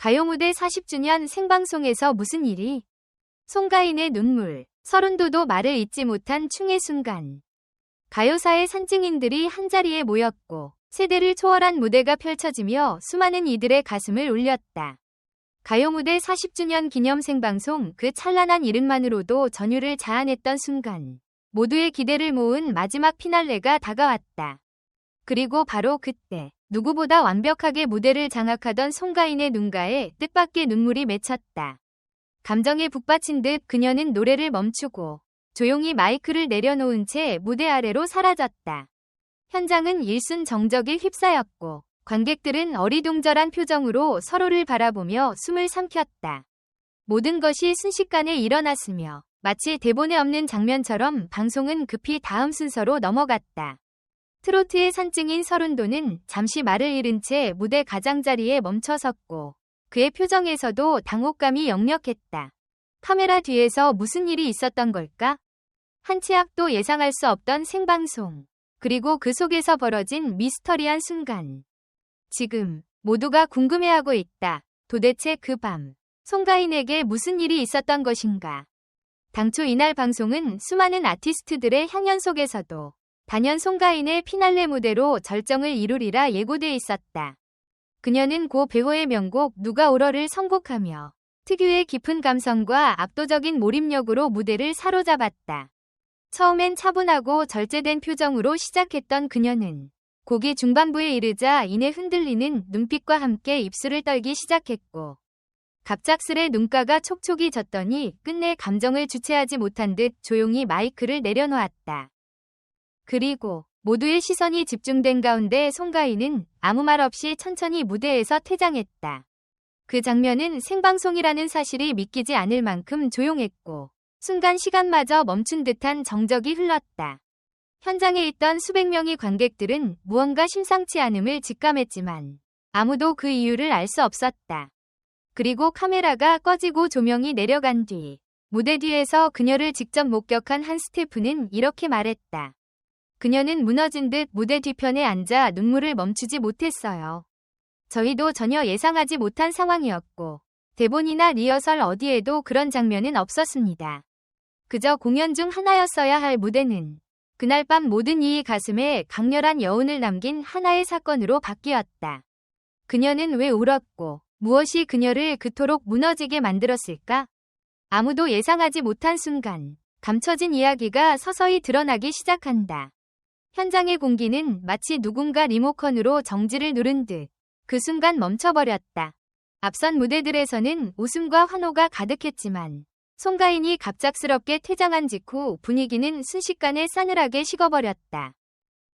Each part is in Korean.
가요무대 40주년 생방송에서 무슨 일이? 송가인의 눈물, 서른도도 말을 잇지 못한 충의 순간. 가요사의 산증인들이 한자리에 모였고 세대를 초월한 무대가 펼쳐지며 수많은 이들의 가슴을 울렸다. 가요무대 40주년 기념 생방송 그 찬란한 이름만으로도 전율을 자아냈던 순간 모두의 기대를 모은 마지막 피날레가 다가왔다. 그리고 바로 그때 누구보다 완벽하게 무대를 장악하던 송가인의 눈가에 뜻밖의 눈물이 맺혔다. 감정에 북받친 듯 그녀는 노래를 멈추고 조용히 마이크를 내려놓은 채 무대 아래로 사라졌다. 현장은 일순 정적에 휩싸였고 관객들은 어리둥절한 표정으로 서로를 바라보며 숨을 삼켰다. 모든 것이 순식간에 일어났으며 마치 대본에 없는 장면처럼 방송은 급히 다음 순서로 넘어갔다. 트로트의 산증인 서른도는 잠시 말을 잃은 채 무대 가장자리에 멈춰섰고 그의 표정에서도 당혹감이 역력했다. 카메라 뒤에서 무슨 일이 있었던 걸까? 한 치 앞도 예상할 수 없던 생방송. 그리고 그 속에서 벌어진 미스터리한 순간. 지금 모두가 궁금해하고 있다. 도대체 그 밤 송가인에게 무슨 일이 있었던 것인가? 당초 이날 방송은 수많은 아티스트들의 향연 속에서도 단연 송가인의 피날레 무대로 절정을 이루리라 예고돼 있었다. 그녀는 고 배우의 명곡 누가 울어를 선곡하며 특유의 깊은 감성과 압도적인 몰입력으로 무대를 사로잡았다. 처음엔 차분하고 절제된 표정으로 시작했던 그녀는 곡이 중반부에 이르자 이내 흔들리는 눈빛과 함께 입술을 떨기 시작했고 갑작스레 눈가가 촉촉이 졌더니 끝내 감정을 주체하지 못한 듯 조용히 마이크를 내려놓았다. 그리고 모두의 시선이 집중된 가운데 송가인은 아무 말 없이 천천히 무대에서 퇴장했다. 그 장면은 생방송이라는 사실이 믿기지 않을 만큼 조용했고 순간 시간마저 멈춘 듯한 정적이 흘렀다. 현장에 있던 수백 명의 관객들은 무언가 심상치 않음을 직감했지만 아무도 그 이유를 알 수 없었다. 그리고 카메라가 꺼지고 조명이 내려간 뒤 무대 뒤에서 그녀를 직접 목격한 한 스태프는 이렇게 말했다. 그녀는 무너진 듯 무대 뒤편에 앉아 눈물을 멈추지 못했어요. 저희도 전혀 예상하지 못한 상황이었고 대본이나 리허설 어디에도 그런 장면은 없었습니다. 그저 공연 중 하나였어야 할 무대는 그날 밤 모든 이의 가슴에 강렬한 여운을 남긴 하나의 사건으로 바뀌었다. 그녀는 왜 울었고 무엇이 그녀를 그토록 무너지게 만들었을까? 아무도 예상하지 못한 순간 감춰진 이야기가 서서히 드러나기 시작한다. 현장의 공기는 마치 누군가 리모컨으로 정지를 누른 듯 그 순간 멈춰버렸다. 앞선 무대들에서는 웃음과 환호가 가득했지만 송가인이 갑작스럽게 퇴장한 직후 분위기는 순식간에 싸늘하게 식어버렸다.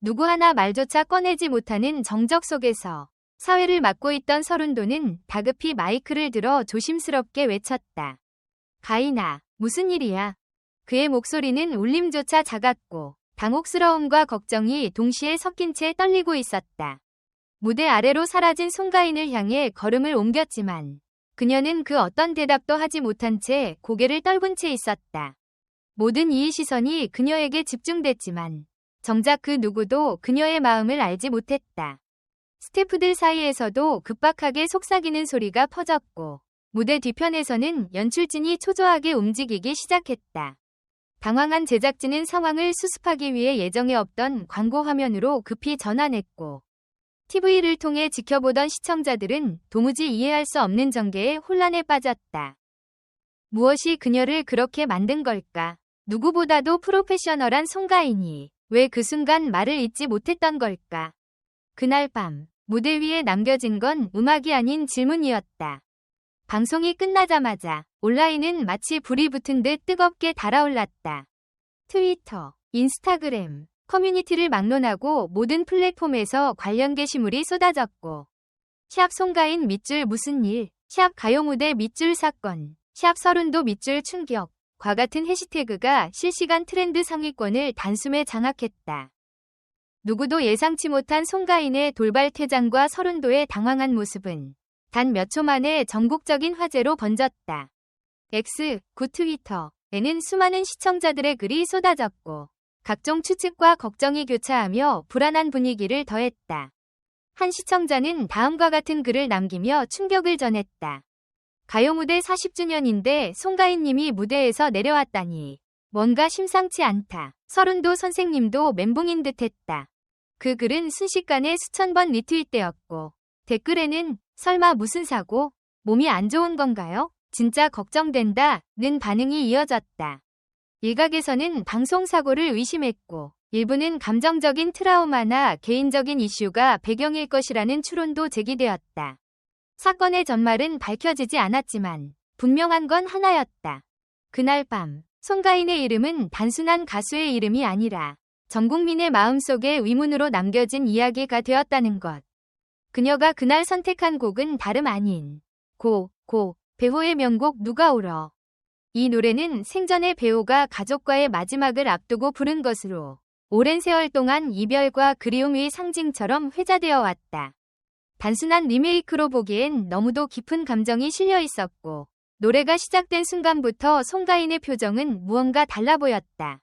누구 하나 말조차 꺼내지 못하는 정적 속에서 사회를 맡고 있던 서른도는 다급히 마이크를 들어 조심스럽게 외쳤다. 가인아, 무슨 일이야? 그의 목소리는 울림조차 작았고 당혹스러움과 걱정이 동시에 섞인 채 떨리고 있었다. 무대 아래로 사라진 송가인을 향해 걸음을 옮겼지만 그녀는 그 어떤 대답도 하지 못한 채 고개를 떨군 채 있었다. 모든 이의 시선이 그녀에게 집중됐지만 정작 그 누구도 그녀의 마음을 알지 못했다. 스태프들 사이에서도 급박하게 속삭이는 소리가 퍼졌고 무대 뒤편에서는 연출진이 초조하게 움직이기 시작했다. 당황한 제작진은 상황을 수습하기 위해 예정에 없던 광고 화면으로 급히 전환했고 TV를 통해 지켜보던 시청자들은 도무지 이해할 수 없는 전개에 혼란에 빠졌다. 무엇이 그녀를 그렇게 만든 걸까? 누구보다도 프로페셔널한 송가인이 왜 그 순간 말을 잇지 못했던 걸까? 그날 밤 무대 위에 남겨진 건 음악이 아닌 질문이었다. 방송이 끝나자마자 온라인은 마치 불이 붙은 듯 뜨겁게 달아올랐다. 트위터, 인스타그램, 커뮤니티를 막론하고 모든 플랫폼에서 관련 게시물이 쏟아졌고 샵 송가인 밑줄 무슨 일, 샵 가요무대 밑줄 사건, 샵 서른도 밑줄 충격, 과 같은 해시태그가 실시간 트렌드 상위권을 단숨에 장악했다. 누구도 예상치 못한 송가인의 돌발 퇴장과 서른도의 당황한 모습은 단 몇 초 만에 전국적인 화제로 번졌다. X, 구 트위터에는 수많은 시청자들의 글이 쏟아졌고 각종 추측과 걱정이 교차하며 불안한 분위기를 더했다. 한 시청자는 다음과 같은 글을 남기며 충격을 전했다. 가요 무대 40주년인데 송가인님이 무대에서 내려왔다니. 뭔가 심상치 않다. 서른도 선생님도 멘붕인 듯 했다. 그 글은 순식간에 수천 번 리트윗되었고 댓글에는 설마 무슨 사고? 몸이 안 좋은 건가요? 진짜 걱정된다.는 반응이 이어졌다. 일각에서는 방송사고를 의심했고 일부는 감정적인 트라우마나 개인적인 이슈가 배경일 것이라는 추론도 제기되었다. 사건의 전말은 밝혀지지 않았지만 분명한 건 하나였다. 그날 밤 송가인의 이름은 단순한 가수의 이름이 아니라 전 국민의 마음속에 위문으로 남겨진 이야기가 되었다는 것. 그녀가 그날 선택한 곡은 다름 아닌 고, 고, 배우의 명곡 누가 울어. 이 노래는 생전의 배우가 가족과의 마지막을 앞두고 부른 것으로 오랜 세월 동안 이별과 그리움의 상징처럼 회자되어 왔다. 단순한 리메이크로 보기엔 너무도 깊은 감정이 실려 있었고 노래가 시작된 순간부터 송가인의 표정은 무언가 달라 보였다.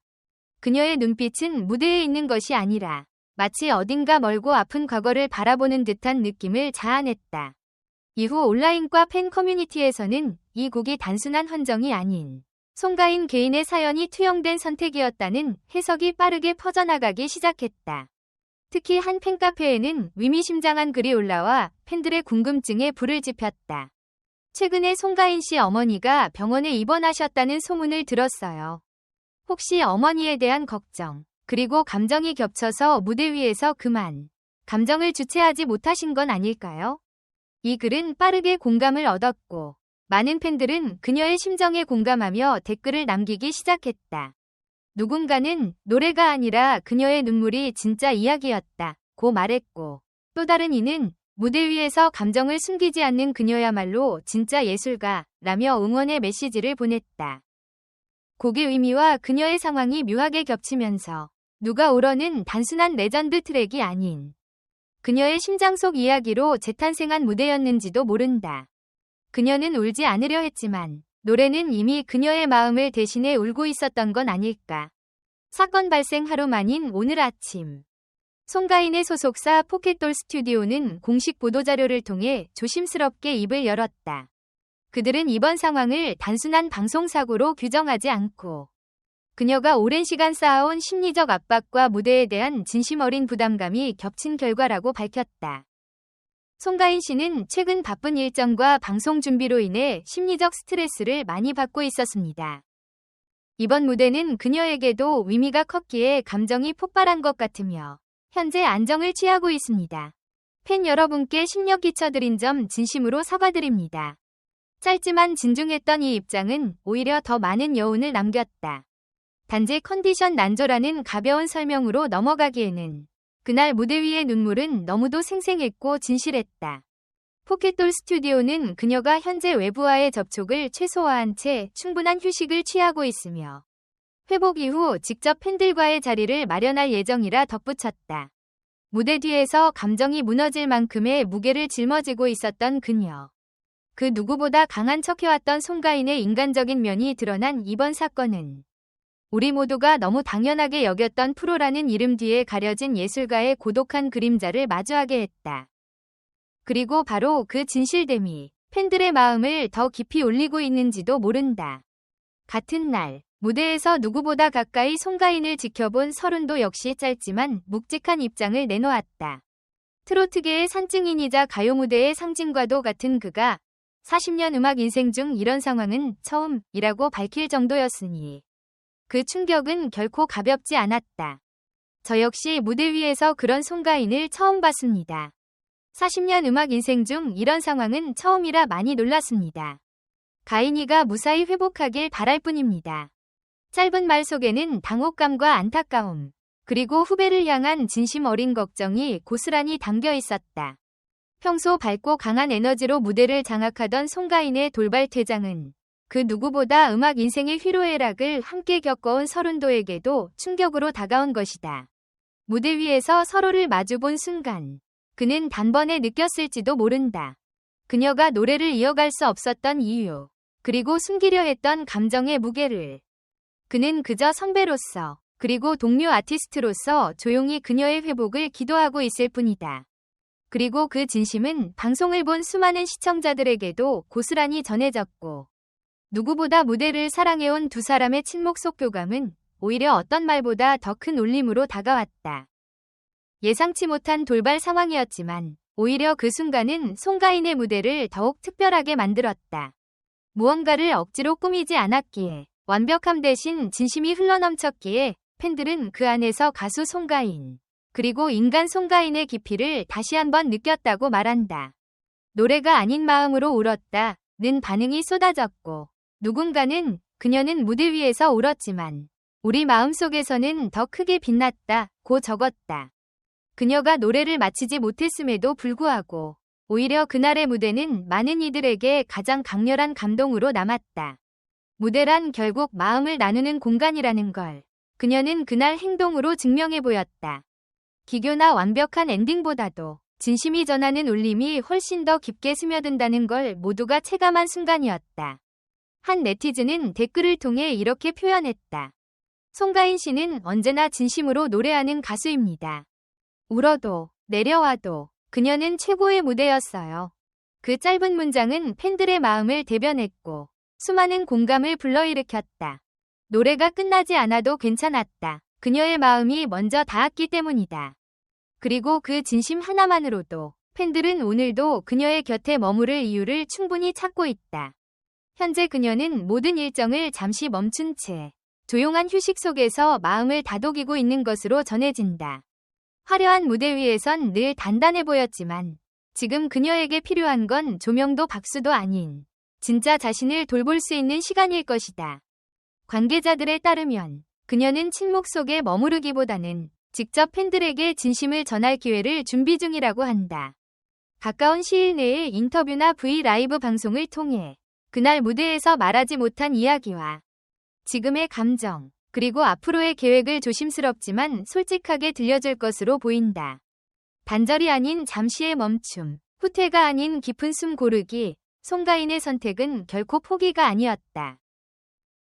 그녀의 눈빛은 무대에 있는 것이 아니라 마치 어딘가 멀고 아픈 과거를 바라보는 듯한 느낌을 자아냈다. 이후 온라인과 팬 커뮤니티에서는 이 곡이 단순한 헌정이 아닌 송가인 개인의 사연이 투영된 선택이었다는 해석이 빠르게 퍼져나가기 시작했다. 특히 한 팬카페에는 위미심장한 글이 올라와 팬들의 궁금증에 불을 지폈다. 최근에 송가인 씨 어머니가 병원에 입원하셨다는 소문을 들었어요. 혹시 어머니에 대한 걱정, 그리고 감정이 겹쳐서 무대 위에서 그만 감정을 주체하지 못하신 건 아닐까요? 이 글은 빠르게 공감을 얻었고 많은 팬들은 그녀의 심정에 공감하며 댓글을 남기기 시작했다. 누군가는 노래가 아니라 그녀의 눈물이 진짜 이야기였다. 고 말했고 또 다른 이는 무대 위에서 감정을 숨기지 않는 그녀야말로 진짜 예술가 라며 응원의 메시지를 보냈다. 곡의 의미와 그녀의 상황이 묘하게 겹치면서 누가 울어는 단순한 레전드 트랙이 아닌 그녀의 심장 속 이야기로 재탄생한 무대였는지도 모른다. 그녀는 울지 않으려 했지만 노래는 이미 그녀의 마음을 대신해 울고 있었던 건 아닐까. 사건 발생 하루 만인 오늘 아침. 송가인의 소속사 포켓돌 스튜디오는 공식 보도자료를 통해 조심스럽게 입을 열었다. 그들은 이번 상황을 단순한 방송사고로 규정하지 않고 그녀가 오랜 시간 쌓아온 심리적 압박과 무대에 대한 진심 어린 부담감이 겹친 결과라고 밝혔다. 송가인 씨는 최근 바쁜 일정과 방송 준비로 인해 심리적 스트레스를 많이 받고 있었습니다. 이번 무대는 그녀에게도 의미가 컸기에 감정이 폭발한 것 같으며 현재 안정을 취하고 있습니다. 팬 여러분께 심력 끼쳐드린 점 진심으로 사과드립니다. 짧지만 진중했던 이 입장은 오히려 더 많은 여운을 남겼다. 단지 컨디션 난조라는 가벼운 설명으로 넘어가기에는 그날 무대 위의 눈물은 너무도 생생했고 진실했다. 포켓돌 스튜디오는 그녀가 현재 외부와의 접촉을 최소화한 채 충분한 휴식을 취하고 있으며 회복 이후 직접 팬들과의 자리를 마련할 예정이라 덧붙였다. 무대 뒤에서 감정이 무너질 만큼의 무게를 짊어지고 있었던 그녀. 그 누구보다 강한 척해왔던 송가인의 인간적인 면이 드러난 이번 사건은 우리 모두가 너무 당연하게 여겼던 프로라는 이름 뒤에 가려진 예술가의 고독한 그림자를 마주하게 했다. 그리고 바로 그 진실됨이 팬들의 마음을 더 깊이 울리고 있는지도 모른다. 같은 날, 무대에서 누구보다 가까이 송가인을 지켜본 서른도 역시 짧지만 묵직한 입장을 내놓았다. 트로트계의 산증인이자 가요 무대의 상징과도 같은 그가 40년 음악 인생 중 이런 상황은 처음이라고 밝힐 정도였으니 그 충격은 결코 가볍지 않았다. 저 역시 무대 위에서 그런 송가인을 처음 봤습니다. 40년 음악 인생 중 이런 상황은 처음이라 많이 놀랐습니다. 가인이가 무사히 회복하길 바랄 뿐입니다. 짧은 말 속에는 당혹감과 안타까움, 그리고 후배를 향한 진심 어린 걱정이 고스란히 담겨 있었다. 평소 밝고 강한 에너지로 무대를 장악하던 송가인의 돌발 퇴장은 그 누구보다 음악 인생의 희로애락을 함께 겪어온 서른도에게도 충격으로 다가온 것이다. 무대 위에서 서로를 마주본 순간 그는 단번에 느꼈을지도 모른다. 그녀가 노래를 이어갈 수 없었던 이유, 그리고 숨기려 했던 감정의 무게를. 그는 그저 선배로서, 그리고 동료 아티스트로서 조용히 그녀의 회복을 기도하고 있을 뿐이다. 그리고 그 진심은 방송을 본 수많은 시청자들에게도 고스란히 전해졌고 누구보다 무대를 사랑해온 두 사람의 친목 속 교감은 오히려 어떤 말보다 더 큰 울림으로 다가왔다. 예상치 못한 돌발 상황이었지만 오히려 그 순간은 송가인의 무대를 더욱 특별하게 만들었다. 무언가를 억지로 꾸미지 않았기에 완벽함 대신 진심이 흘러넘쳤기에 팬들은 그 안에서 가수 송가인 그리고 인간 송가인의 깊이를 다시 한번 느꼈다고 말한다. 노래가 아닌 마음으로 울었다. 는 반응이 쏟아졌고 누군가는 그녀는 무대 위에서 울었지만 우리 마음속에서는 더 크게 빛났다. 고 적었다. 그녀가 노래를 마치지 못했음에도 불구하고 오히려 그날의 무대는 많은 이들에게 가장 강렬한 감동으로 남았다. 무대란 결국 마음을 나누는 공간이라는 걸 그녀는 그날 행동으로 증명해 보였다. 기교나 완벽한 엔딩보다도 진심이 전하는 울림이 훨씬 더 깊게 스며든다는 걸 모두가 체감한 순간이었다. 한 네티즌은 댓글을 통해 이렇게 표현했다. 송가인 씨는 언제나 진심으로 노래하는 가수입니다. 울어도 내려와도 그녀는 최고의 무대였어요. 그 짧은 문장은 팬들의 마음을 대변했고 수많은 공감을 불러일으켰다. 노래가 끝나지 않아도 괜찮았다. 그녀의 마음이 먼저 닿았기 때문이다. 그리고 그 진심 하나만으로도 팬들은 오늘도 그녀의 곁에 머무를 이유를 충분히 찾고 있다. 현재 그녀는 모든 일정을 잠시 멈춘 채 조용한 휴식 속에서 마음을 다독이고 있는 것으로 전해진다. 화려한 무대 위에선 늘 단단해 보였지만 지금 그녀에게 필요한 건 조명도 박수도 아닌 진짜 자신을 돌볼 수 있는 시간일 것이다. 관계자들에 따르면 그녀는 침묵 속에 머무르기보다는 직접 팬들에게 진심을 전할 기회를 준비 중이라고 한다. 가까운 시일 내에 인터뷰나 V 라이브 방송을 통해 그날 무대에서 말하지 못한 이야기와 지금의 감정, 그리고 앞으로의 계획을 조심스럽지만 솔직하게 들려줄 것으로 보인다. 단절이 아닌 잠시의 멈춤, 후퇴가 아닌 깊은 숨 고르기, 송가인의 선택은 결코 포기가 아니었다.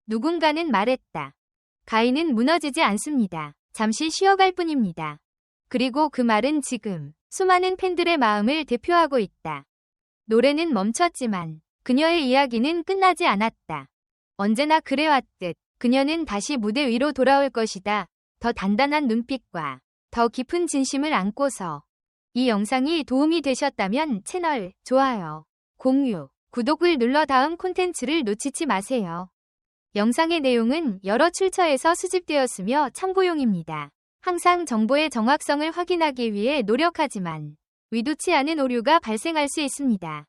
누군가는 말했다. 가인은 무너지지 않습니다. 잠시 쉬어갈 뿐입니다. 그리고 그 말은 지금 수많은 팬들의 마음을 대표하고 있다. 노래는 멈췄지만 그녀의 이야기는 끝나지 않았다. 언제나 그래왔듯 그녀는 다시 무대 위로 돌아올 것이다. 더 단단한 눈빛과 더 깊은 진심을 안고서 이 영상이 도움이 되셨다면 채널 좋아요, 공유, 구독을 눌러 다음 콘텐츠를 놓치지 마세요. 영상의 내용은 여러 출처에서 수집되었으며 참고용입니다. 항상 정보의 정확성을 확인하기 위해 노력하지만 의도치 않은 오류가 발생할 수 있습니다.